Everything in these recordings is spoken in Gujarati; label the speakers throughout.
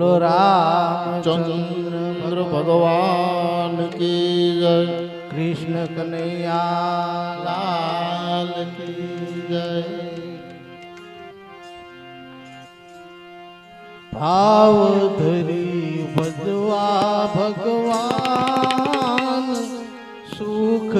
Speaker 1: બોલો રામચંદ્ર
Speaker 2: ભગવાન કી જય.
Speaker 1: કૃષ્ણ કનૈયા
Speaker 2: લાલ કી જય.
Speaker 1: ભાવ ધરી ભજવા ભગવાન સુખ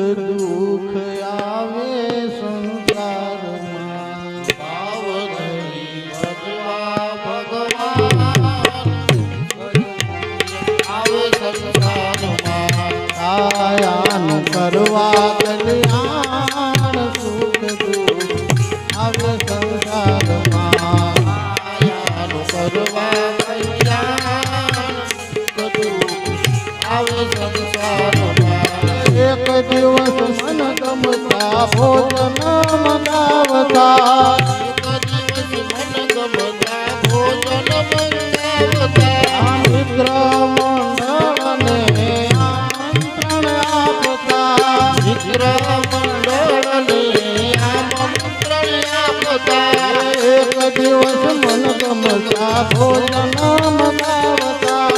Speaker 1: ભોજન મગાવતા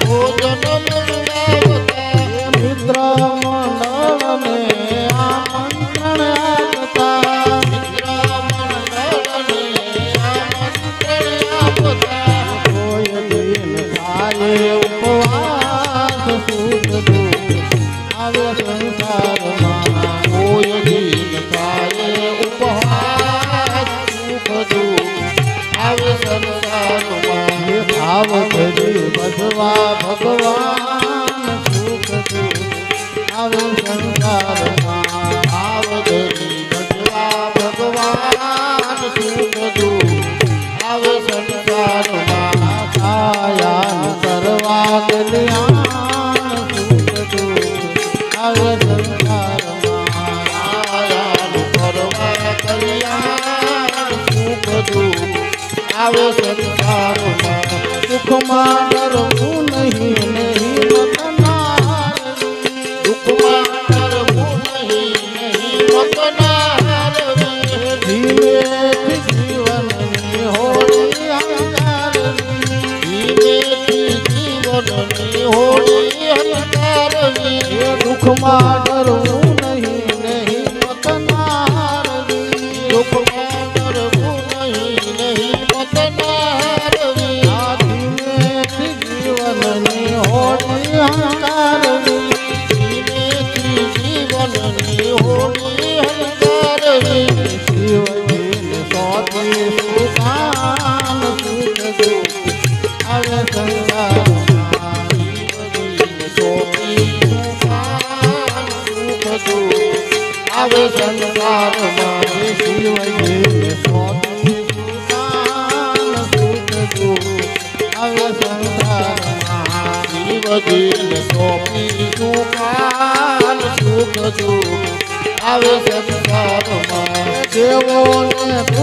Speaker 2: ભોજન મગાવતા
Speaker 1: આવે સંસારમાં સુખમાં ડરવું નહીં ને. સુમા ડરો ભગવાન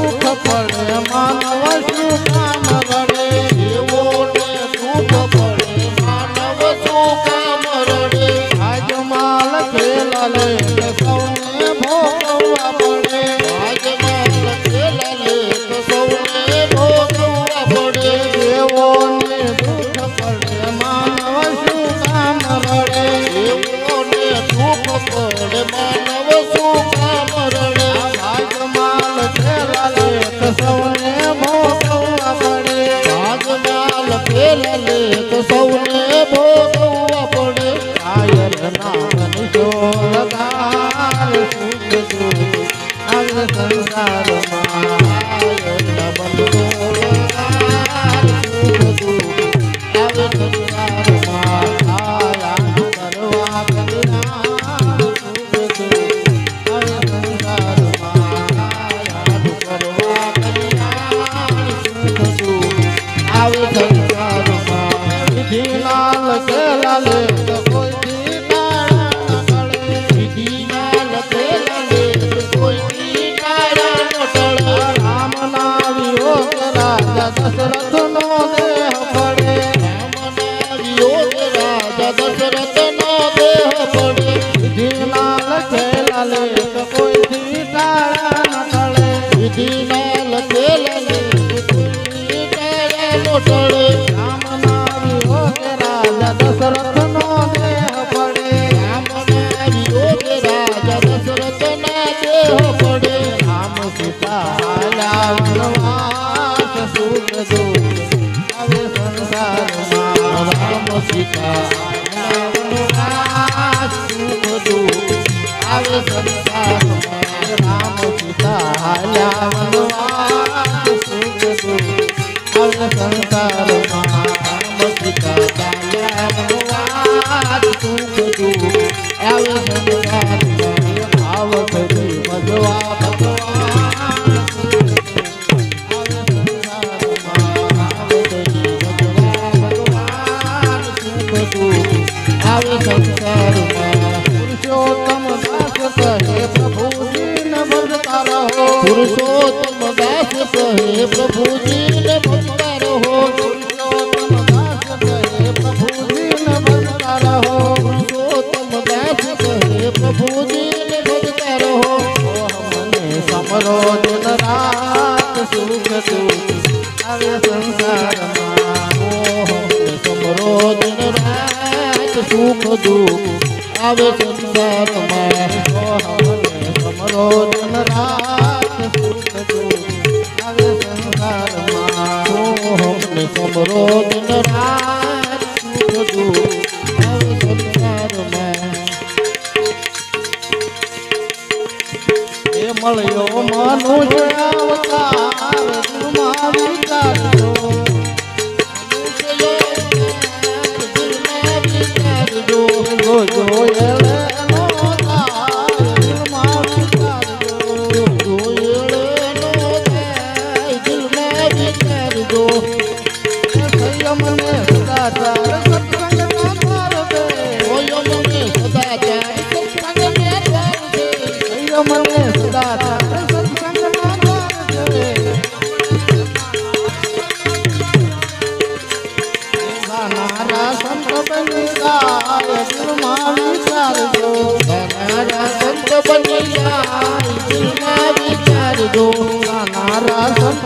Speaker 1: સંસારમાં কই દુઃખ આવે સંસારમાં સમરો જન રાત સુખ દુઃખ આવે સંસારમાં
Speaker 2: સમરો જન રાત સુખ દુઃખ આવે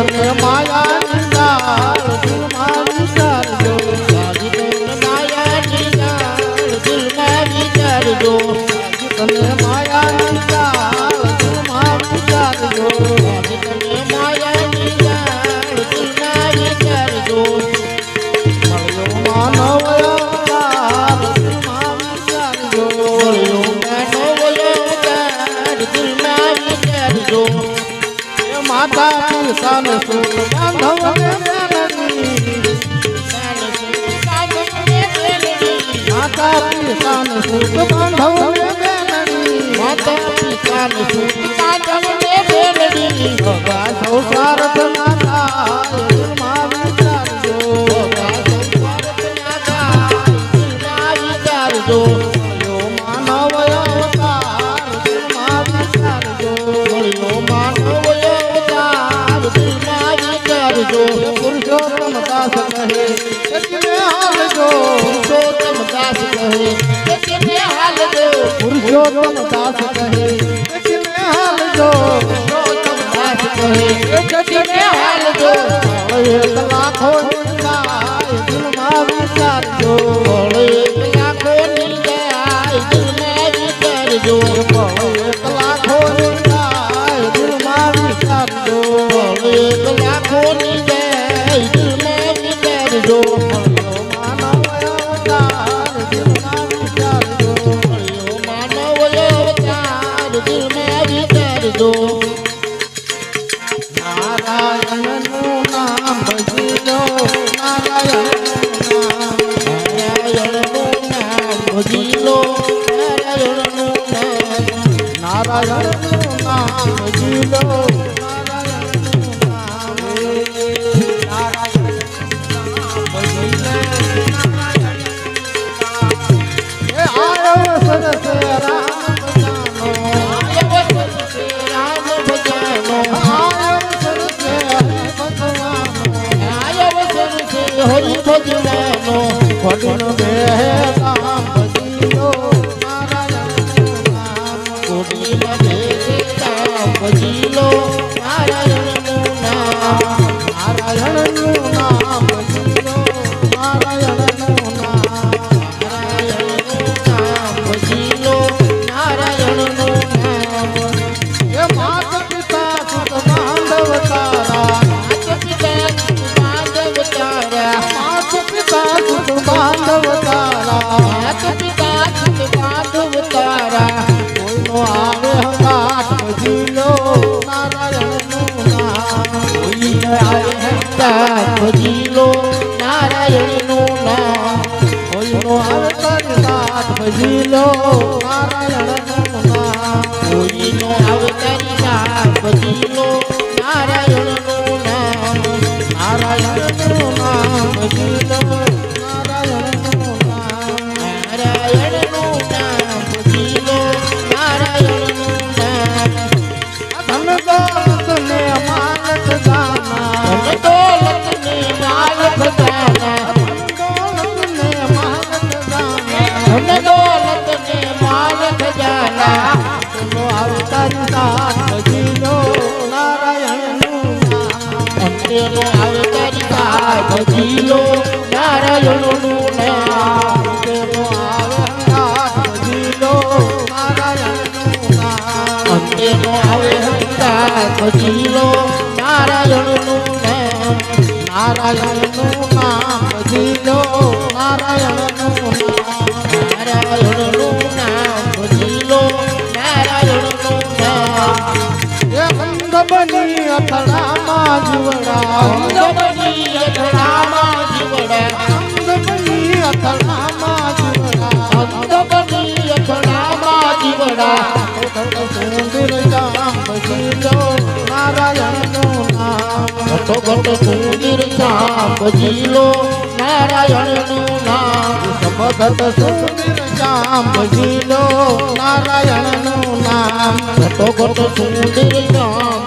Speaker 1: 더 માતા સાલ સુખ બાંધવ માતા સાલ સુખ બાંધવ
Speaker 2: માતા સુખ
Speaker 1: બાંધવ જો તમ દાસ કહે એકડી મે હાલ જો જો તમ દાસ કહે એકડી મે હાલ જો હવે તલાક નારાયણનું નામ જીલો હરી
Speaker 2: ભજવાનો
Speaker 1: ભજન બે
Speaker 2: ભજીલો નારાયણનું નામ
Speaker 1: નારાયણનું નામ ભજીલો. નારાયણનું નામ
Speaker 2: નારાયણનું નામ ભજીલો. નારાયણનું નામ
Speaker 1: એ બંધ બની અથડામાં જીવડા બંધ બની અથડા પૂજો મારા રંગનું નામ.
Speaker 2: ઘટો ઘટો સુંદર શ્યામ ભજીલો નારાયણનું નામ.
Speaker 1: સમગત સુંદર શ્યામ ભજીલો નારાયણનું નામ.
Speaker 2: ઘટો ઘટો સુંદર શ્યામ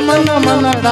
Speaker 2: ಮನ ಮನಡ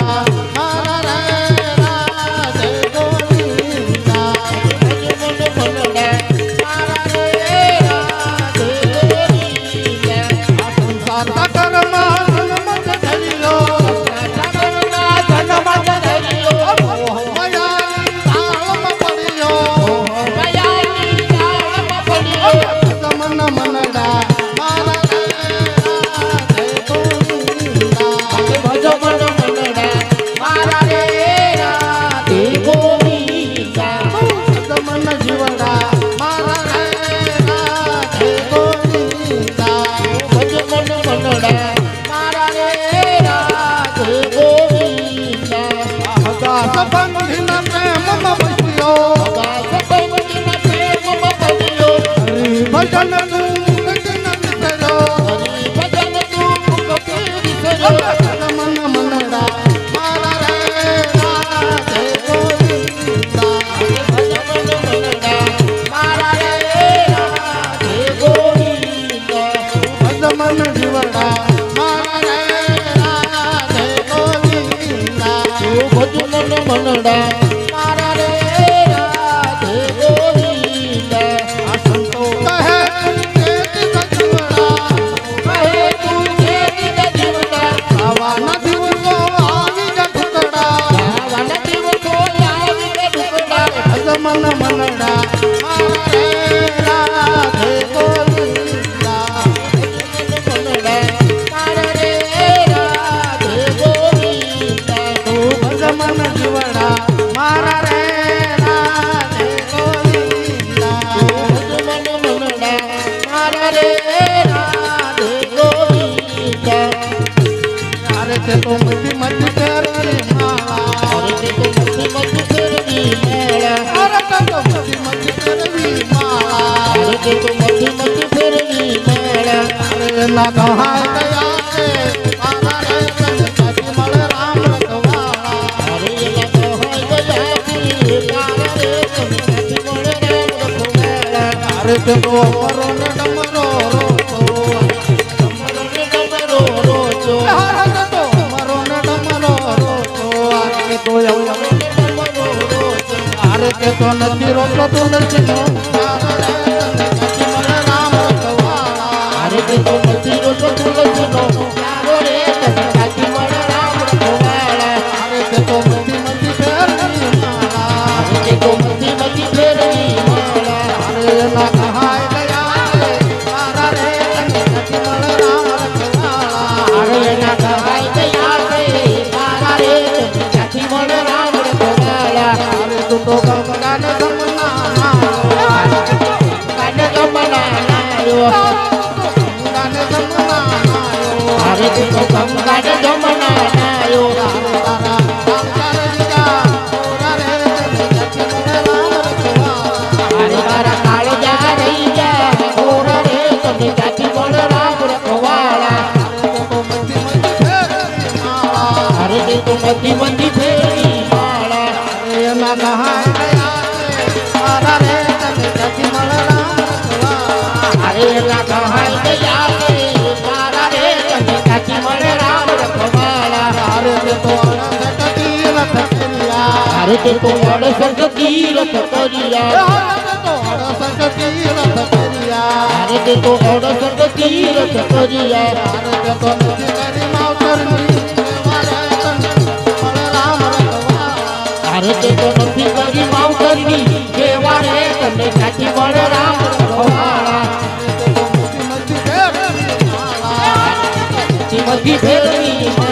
Speaker 1: અરે તે તો
Speaker 2: મસ્તી મસ્તી ફેરવી મેળા
Speaker 1: ના કહાય કયા છે. રામ રખવાળા
Speaker 2: તારા નથી રામ રખવાળા
Speaker 1: તે તો ને ડમરો રોતો
Speaker 2: તમારો ને તમારો રોજો.
Speaker 1: અરે તે તો ને ડમરો રોતો અરે તો
Speaker 2: તમારો ને તમારો રોજો
Speaker 1: અરે તો નથી કહાય ગયા રે મારા રે તને સાચી મળે રામ રખવાળા
Speaker 2: અરે એલા કહાય ગયા છે રખવાળા
Speaker 1: અરે તે તો નથી કરી માવતરની.
Speaker 2: કેવા રે તમને સાચી મળે રામ શ્રીમતી ફેરવી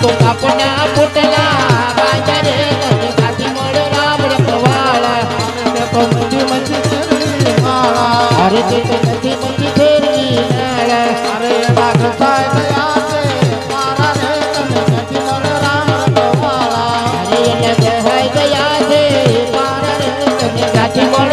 Speaker 1: તે
Speaker 2: કાપના પોટલા
Speaker 1: ગયા છે મારા રે તને સાચી મળે